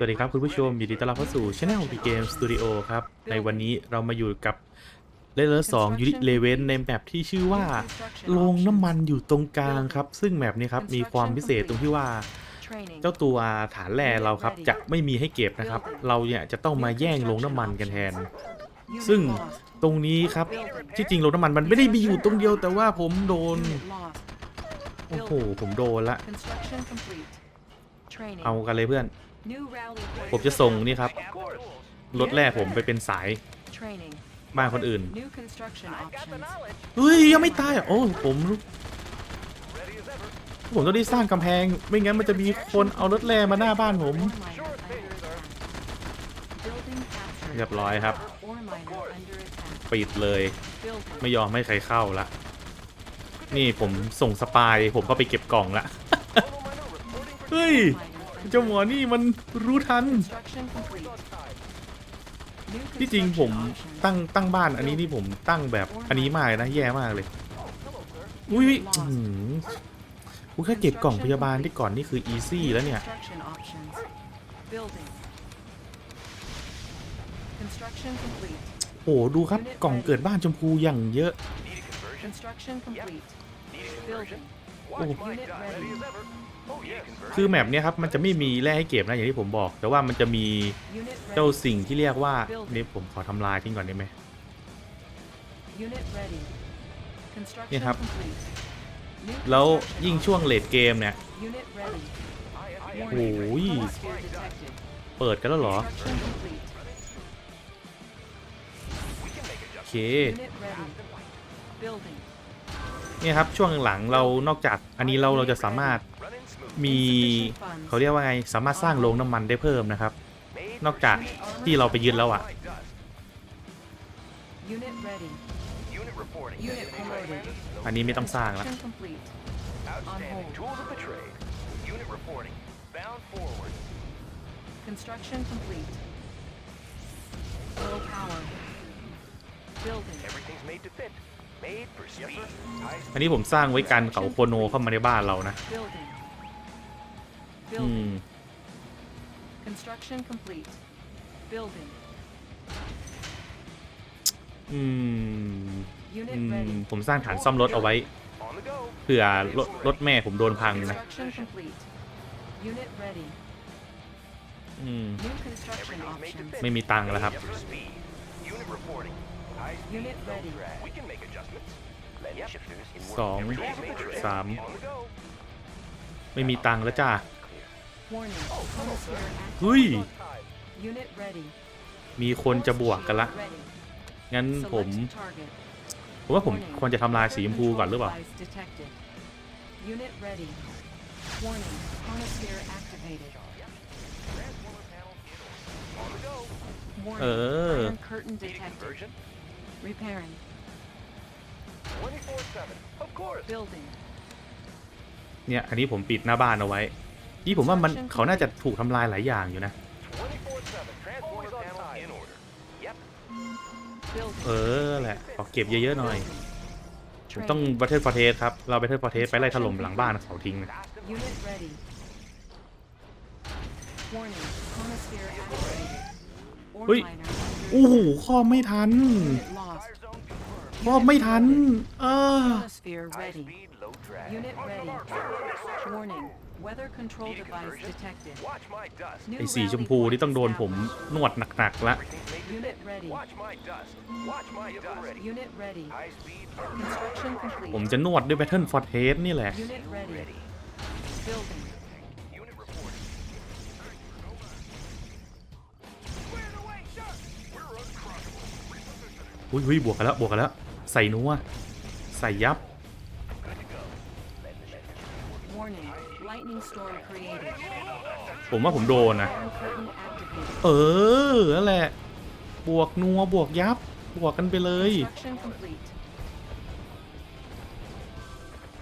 สวัสดีครับคุณผู้ชมยินดีต้อนรับเข้าสู่ช anel B Game Studio ครับ ในวันนี้เรามาอยู่กับเลเลอร์สองยูนิเลเวนในแมปที่ชื่อว่าโรงน้ำมันอยู่ตรงกลางครับ ซึ่งแมปนี้ครับมีความพิเศษตรงที่ว่า เจ้าตัวฐานแร่เราครับจะไม่มีให้เก็บนะครับ เราเนี่ยจะต้องมาแย่งโรงน้ำมันกันแทน ซึ่งตรงนี้ครับที่จริงโรงน้ำมันมันไม่ได้มีอยู่ตรงเดียวแต่ว่าผมโดนโอ้โหผมโดนละเอากันเลยเพื่อน ผมจะส่งนี่ครับรถแรกผมไปเป็นสายบ้านคนอื่นเฮ้ยยังไม่ตายอะโอ้ผมผมต้องได้สร้างกำแพง ไม่งั้นมันจะมีคนเอารถแร่มาหน้าบ้านผม เรียบร้อยครับ ปิดเลย ไม่ยอมให้ใครเข้าละ นี่ผมส่งสปาย ผมก็ไปเก็บกล่องละ เฮ้ย เจ้าหมอนี่มันรู้ทัน ที่จริงผมตั้งตั้งบ้านอันนี้นี่ผมตั้งแบบอันนี้มากเลยนะแย่มากเลย อุ้ยอื้อหือกูแค่เก็บกล่องพยาบาลที่ก่อนนี่คืออีซี่แล้วเนี่ย โอ้ดูครับกล่องเกิดบ้านชมพูอย่างเยอะโอ้ คือแมปเนี้ยครับมันจะไม่มีแร่ให้เก็บนะอย่างที่ผมบอก แต่ว่ามันจะมีเจ้าสิ่งที่เรียกว่านี่ผมขอทำลายทิ้งก่อนได้ไหมนี่ครับ แล้วยิ่งช่วงเลดเกมเนี่ยโอ้ยเปิดกันแล้วเหรอโอเคเนี่ยครับช่วงหลังเรานอกจากอันนี้เราเราจะสามารถ มีเขาเรียกว่าไงสามารถสร้างโรงน้ำมันได้เพิ่มนะครับ นอกจากที่เราไปยึดแล้วอะ อันนี้ไม่ต้องสร้างแล้วอันนี้ผมสร้างไว้กันเขาโคโนเข้ามาในบ้านเรานะ อืม Building. Construction complete. Building. อืม Unit อืม ready. ผมสร้างฐานซ่อมรถเอาไว้ on the go. เผื่อรถรถแม่ผมโดนพังนะ Construction complete. Unit ready. อืม New construction options. ไม่มีตังค์แล้วครับ Made for speed. Unit reporting. High speed. Unit low ready. drag. We can make adjustments. Lens shifters in สอง Tools of the trade. สาม On the go. ไม่มีตังค์แล้วจ้า Warning. Chronosphere active. เฮ้ย Unit ready. มีคนจะบวกกันละ Ready. งั้นผม Select target. ผมว่าผมควรจะทำลายสีชมพูก่อนหรือเปล่า Control device detected. Unit ready. Warning. Chronosphere activated. On the go. Warning. Uh. Iron curtain detected. Conversion. Repairing. 24-7. Of course. Building. เนี่ย อันนี้ผมปิดหน้าบ้านเอาไว้ นี่ผมว่ามันเขาน่าจะถูกทำลายหลายอย่างอยู่นะ เออแหละขอเก็บเยอะๆหน่อยผมต้องบัตเทิลฟอร์เทสครับ เราบัตเทิลฟอร์เทสไปไล่ถล่มหลังบ้านเขาทิ้งนะ Unit ready. Warning. Chronosphere activated. Ore Ui. miner under โอ้โหครอบไม่ทัน Unit lost. ครอบไม่ทัน เออ Chronosphere High ready. speed, low drag. Unit ready. Warning. Weather control device detected. Watch my dust. New ไอ้สีชม rally พู point นี่ต้องโดนผม established. นวดหนักๆละ Everything's made to Unit fit. ready. Watch my dust. Watch my dust. Ready. Unit ready. High speed. Construction complete. ผมจะนวดด้วยแบทเทิลฟอร์เทสนี่แหละ Unit ready. Building. Unit reporting. Squared away, sir. We're uncrushable. อุ้ยอุ้ยบวกกันแล้วบวกกันแล้ว ใส่นัวใส่ยับ Warning. Lightning storm created. ผมว่าผมโดนนะ Iron curtain activated. เออนั่นแหละ บวกนัวบวกยับบวกกันไปเลย Construction complete.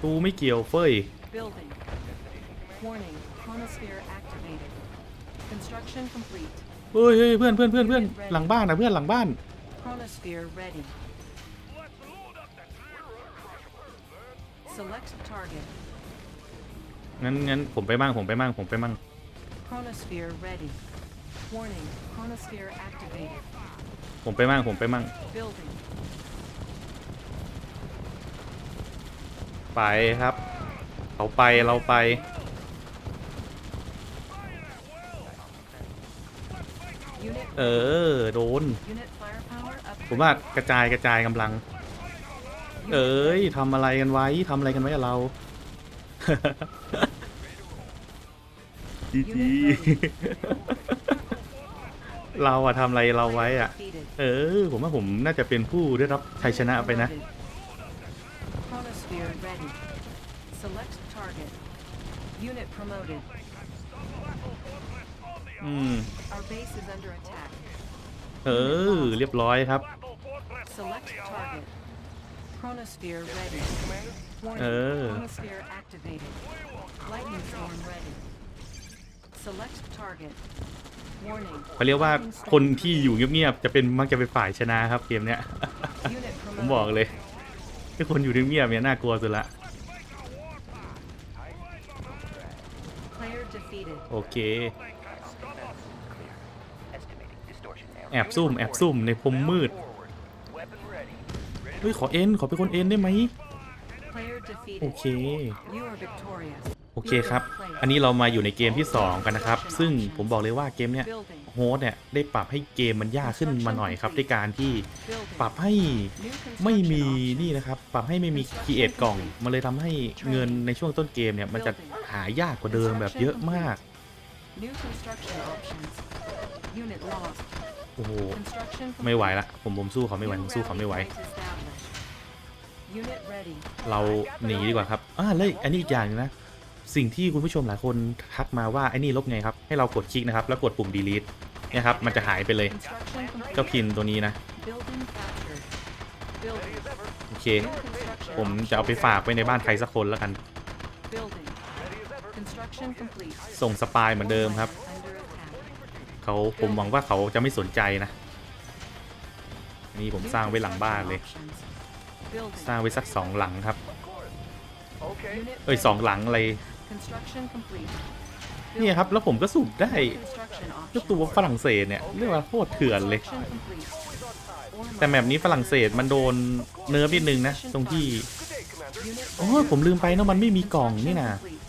ตูไม่เกี่ยวเฟ้ย Building. Warning. Chronosphere activated. Construction complete. เฮ้ยเฮ้ยเพื่อนเพื่อนเพื่อนเพื่อนหลังบ้านนะเพื่อนหลังบ้าน Chronosphere ready. Select target. งั้นงั้นผมไปมั่งผมไปมั่งผมไปมั่ง Chronosphere ready. Warning, chronosphere activated. ผมไปมั่งผมไปมั่ง Building. ไปครับเขาไปเราไป Unit เออ โดน unit firepower up. ผมว่ากระจายกระจายกำลัง เอ้ยทำอะไรกันไว้ทำอะไรกันไว้กับเรา จีจีเราอะทำอะไรเราไว้อะ defeated. เออ ผมว่าผมน่าจะเป็นผู้ได้รับชัยชนะไปนะ Promoted. Chronosphere ready. Select target. Unit promoted. อืม Our base is under attack. เออ เรียบร้อยครับ Select target. Chronosphere ready. Warning. Oh. Chronosphere activated. Lightning storm ready. Select target. Warning. เขาเรียกว่า lightning storm คนที่อยู่เงียบๆจะเป็นมักจะเป็นฝ่ายชนะครับเกมเนี้ย Unit ผมบอก promoted. เลยที่คนอยู่เงียบๆเนี่ยน่ากลัวสุดละ Player defeated. โอเค Estimating distortion now. แอบซุ่มแอบซุ่มในพรมมืด Forward. Weapon ready. เฮ้ยขอเอ็นขอเป็นคนเอ็นได้ไหม Player โอ defeated. เค You are victorious. โอเคครับ อันนี้เรามาอยู่ในเกมที่ 2 กันนะครับ ซึ่งผมบอกเลยว่าเกมเนี้ยโฮสเนี่ยได้ปรับให้เกมมันยากขึ้นมาหน่อยครับด้วยการที่ปรับให้ไม่มีนี่นะครับปรับให้ไม่มีคีเอทกล่องมันเลยทำให้เงินในช่วงต้นเกมเนี่ยมันจะหายากกว่าเดิมแบบเยอะมากโอ้โหไม่ไหวละผมผมสู้เขาไม่ไหวผมสู้เขาไม่ไหวเราหนีดีกว่าครับอ่าเลยอันนี้อีกอย่างนึงนะ สิ่งที่คุณผู้ชมหลายคนทักมาว่าไอ้นี่ลบไงครับ ให้เรากดคลิกนะครับ แล้วกดปุ่ม delete เนี่ยครับ มันจะหายไปเลย Construction complete. ก็พินตัวนี้นะ โอเค ผมจะเอาไปฝากไว้ในบ้านใครสักคนแล้วกัน ส่งสปายเหมือนเดิมครับ เขาผมหวังว่าเขาจะไม่สนใจนะ นี่ผมสร้างไว้หลังบ้านเลย สร้างไว้สักสองหลังครับ เอ้ยสองหลังอะไร Construction complete. เนี่ยครับ แล้วผมก็สูบได้ New construction เจ้า options. ตัวฝรั่งเศสเนี่ยเรียกว่าโคตรเถื่อนเลย Construction complete. Ore แต่แมปนี้ฝรั่งเศสมันโดนเนิร์ฟนิดนึงนะ ตรงที่ Good day, Commander. Unit โอ้ยผมลืมไปนะมันไม่มีกล่องนี่นะ Construction complete.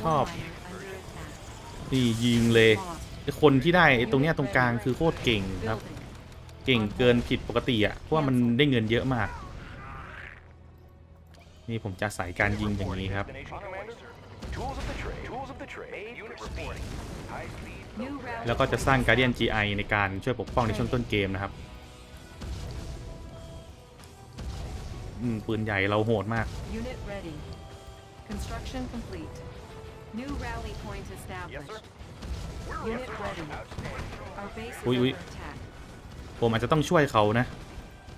ชอบ Ore miner under attack. นี่ยิงเลย Lost. ไอ้คนที่ได้ไอ้ตรงเนี้ยตรงกลางคือโคตรเก่งครับ Building. เก่งเกินผิดปกติอะเพราะว่ามันได้เงินเยอะมาก นี่ผมจะใส่การยิงอย่างนี้ครับ Destination, Commander. Tools of the trade. Tools of the trade. Unit reporting. High speed. New rally แล้วก็จะสร้าง Guardian GI ในการช่วยปกป้องในช่วงต้นเกมนะครับอืมปืนใหญ่เราโหดมาก Unit ready. Construction complete. New rally point established. Unit ready. Our base is Ui, ui. under attack. ผมอาจจะต้องช่วยเขานะ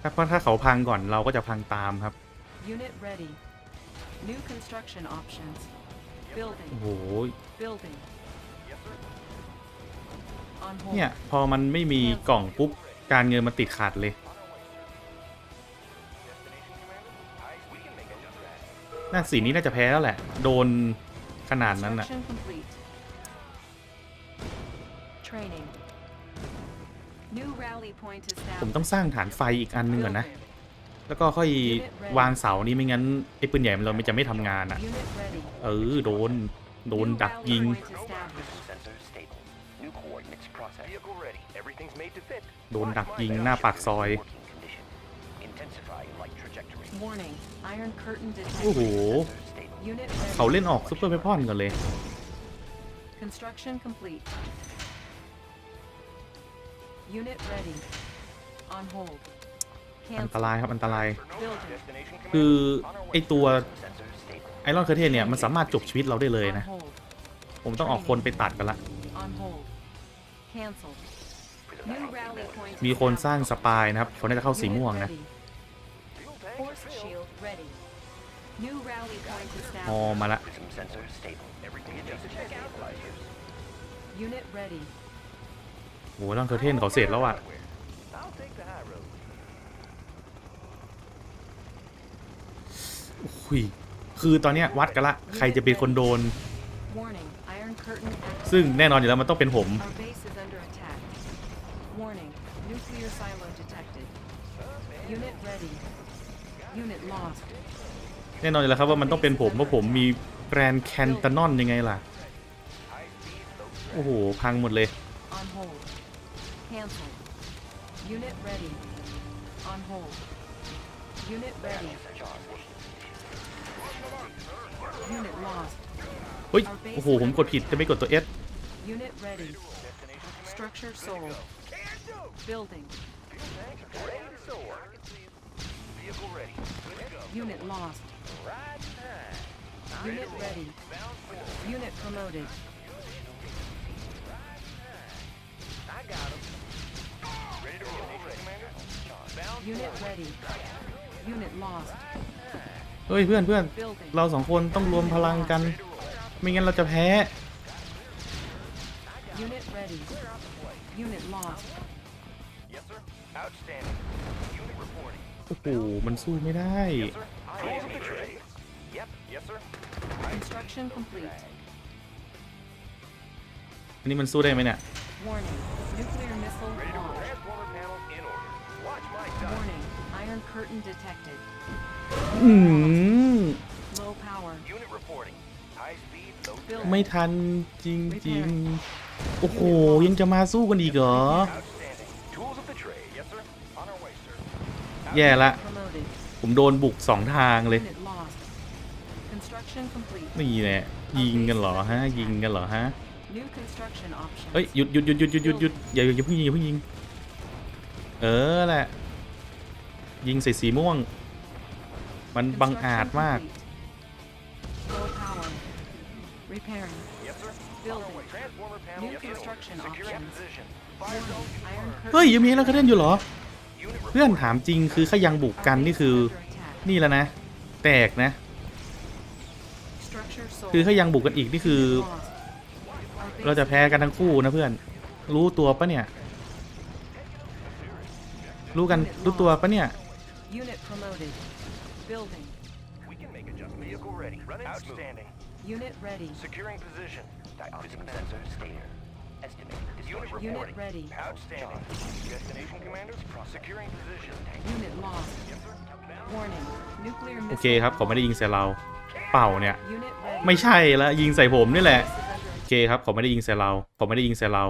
ถ้าเพราะถ้าเขาพังก่อนเราก็จะพังตามครับ Unit ready. New construction options. Building. โอ้โห Building. On hold. เนี่ยพอมันไม่มีกล่องปุ๊บ การเงินมันติดขัดเลยน่าสีนี้น่าจะแพ้แล้วแหละ โดนขนาดนั้นน่ะ Construction complete. Training. New rally point ผม established. ต้องสร้างฐานไฟอีกอันหนึงก่อนนะ แล้วก็ค่อยวางเสานี้ไม่งั้นไอ้ปืนใหญ่มันเราไม่จะไม่ทำงานอะ Unit ready. เออโดนโดน New ดัก rally ยิง point established. Sensors stable. New coordinates processed. Vehicle ready. Everything's made to fit. โดนดักยิงหน้าปากซอย Working condition. Intensify light trajectory. Warning. Iron curtain โอ้โห detected. Sensors stable. Unit ready. เขาเล่นออกซุปเปอร์เวพอนกันเลย Construction complete. Unit ready. On hold. อันต Cancel. รายครับอันตราย Building. Destination, คือ Commander. On our ไอ way. ตัว Sensors stable. ไอรอนเคอร์เทนเนี่ยมันสามารถจบชีวิตเราได้เลย On นะ hold. ผมต้องออกคนไปตัดกันละ On hold. Cancelled. New rally point มีคนสร้างส established. ปายนะครับเขาน่าจะเข้าสีม่วง Unit นะ ready. Force shield ready. New rally point อ๋อ established. มาละ Prism sensors stable. Everything adjusted to stabilizers. Unit ready. โหไอรอนเคอร์เทนเขาเสร็จแล้วอะ I'll take the high road. อุ้ยคือตอนเนี้ยวัดกันละ ใครจะเป็นคนโดน Warning. Iron curtain active. ซึ่งแน่นอนอยู่แล้วมันต้องเป็นผม Our base is under attack. Warning, nuclear silo detected. Unit ready. Unit lost. แน่นอนอยู่แล้วครับว่ามันต้องเป็นผมเพราะผมมีแกรนแคนตานอนยังไงล่ะ โอ้โห พังหมดเลย On hold. Cancel. Unit ready. On hold. Unit ready. Unit lost. เฮ้ย โอ้โห ผมกดผิดจะไม่กดตัว S Unit ready. Structure sold. Building. Ready to soar. Vehicle ready. Good to go. Unit lost. Right time. Unit ready. Unit promoted. I got him. Ready to roll, Commander. Bound Unit ready. Unit lost. เฮ้ยเพื่อนเพื่อน Building. เราสองคนต้องรวมพลังกัน ไม่งั้นเราจะแพ้ Unit ready. Unit lost. Yes, sir. Outstanding. Unit reporting. โอ้โหมันสู้ไม่ได้ Yes, sir. Tools of the trade. Yep. Yes, sir. Construction complete. อันนี้มันสู้ได้ไหมเนี่ย Warning. Nuclear missile Ready to roll. launched. Transformer panel in order. Watch my dot. Warning. Iron curtain detected. อืม Low power. Unit reporting. High speed, low Building. ไม่ทันจริงๆโอ้โห ยังจะมาสู้กันอีกเหรอ Outstanding. Tools of the trade. Yes, sir. On our way, sir. แย่ละ Promoted. ผมโดนบุกสองทางเลย Unit lost. Construction complete. นี่แหละยิงกันเหรอฮะ ยิงกันเหรอฮะ New construction options. เฮ้ยหยุดหยุดหยุดหยุดหยุดหยุดหยุดอย่าอย่าเพิ่งยิงอย่าเพิ่งยิง เออแหละ ยิงใส่สีม่วง มันบังอาจ Construction มาก complete. Low power. Repairing. Yes, sir. Building. Transformer panel New in order. construction Securing options. position. Fire Warning. zone Iron confirmed. เฮ้ย curtain. ยังมีแล้วกระเด็นอยู่เหรอ Unit เพื่อน reporting. ถามจริงคือขยังบุกกัน Our นี่ base คือ is under attack. นี่แล้วนะ แตกนะ Structure sold. คือขยังบุกกันอีกนี่คือ Lost. Our base เราจะแพ้กันทั้งคู่นะเพื่อน รู้ตัวปะเนี่ย รู้กันรู้ตัวปะเนี่ย Unit promoted. Building. We can make adjustment. Vehicle ready. Running Outstanding. Unit ready. Securing position. Dioxin sensor scanner. Estimated. Unit Unit reporting. ready. Outstanding. Destination commanders. Securing position. Unit lost. Yes, sir. Warning. Nuclear โอ missile. เคครับเขาไม่ได้ยิงใส่เรา เป่าเนี่ย Unit ready. ไม่ใช่ละยิงใส่ผมนี่แหละ Base is under โอเคครับเขาไม่ได้ยิงใส่เราเขาไม่ได้ยิงใส่เรา